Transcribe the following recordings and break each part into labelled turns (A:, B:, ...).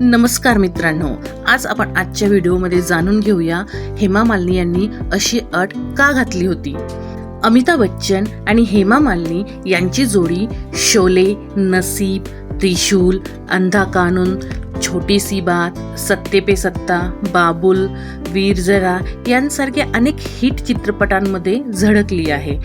A: नमस्कार मित्रांनो आज आपण आजच्या व्हिडिओमध्ये जाणून घेऊया हेमा मालिनी यांनी अशी अट का घातली होती? अमिताभ बच्चन आणि हेमा मालिनी यांची जोडी शोले नसीब त्रिशूल अंधा कानून छोटी सी बात सत्ते पे सत्ता बाबुल वीर जरा यांसारख्या अनेक हिट चित्रपटांमध्ये झळकली आहे.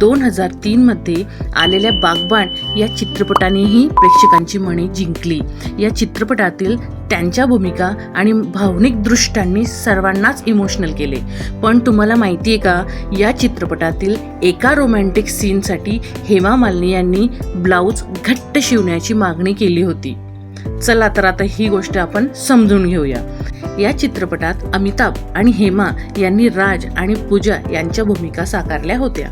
A: दोन हजार तीनमध्ये आलेल्या बागबान या चित्रपटानेही प्रेक्षकांची मने जिंकली. या चित्रपटातील त्यांच्या भूमिका आणि भावनिक दृष्ट्यांनी सर्वांनाच इमोशनल केले. पण तुम्हाला माहिती आहे का या चित्रपटातील एका रोमॅन्टिक सीनसाठी हेमा मालिनी यांनी ब्लाऊज घट्ट शिवण्याची मागणी केली होती. चला तर आता ही गोष्ट आपण समजून घेऊया. या चित्रपटात अमिताभ आणि हेमा यांनी राज आणि पूजा यांच्या भूमिका साकारल्या होत्या.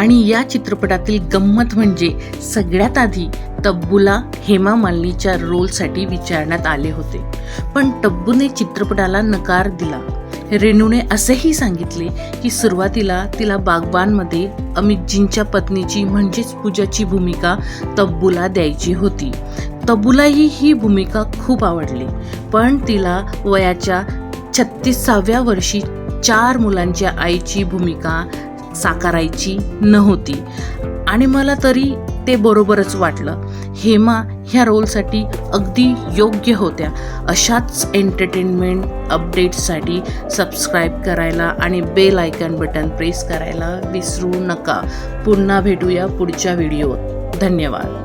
A: आणि या चित्रपटातील गंमत म्हणजे सगळ्यात आधी तब्बूला हेमा मालिनीच्या रोलसाठी विचारण्यात आले होते. पण तब्बूने चित्रपटाला नकार दिला. रेणूने असेही सांगितले की सुरुवातीला तिला बागबानमध्ये अमितजींच्या पत्नीची म्हणजेच पूजाची भूमिका तब्बूला द्यायची होती. तबुलाही ही भूमिका खूप आवडली. पण तिला वयाच्या छत्तीसाव्या वर्षी चार मुलांच्या आईची भूमिका साकारायची नव्हती. आणि मला तरी ते बरोबरच वाटलं. हेमा ह्या रोलसाठी अगदी योग्य होत्या. अशाच एंटरटेनमेंट अपडेट्ससाठी सबस्क्राईब करायला आणि बेल आयकन बटन प्रेस करायला विसरू नका. पुन्हा भेटूया पुढच्या व्हिडिओत. धन्यवाद.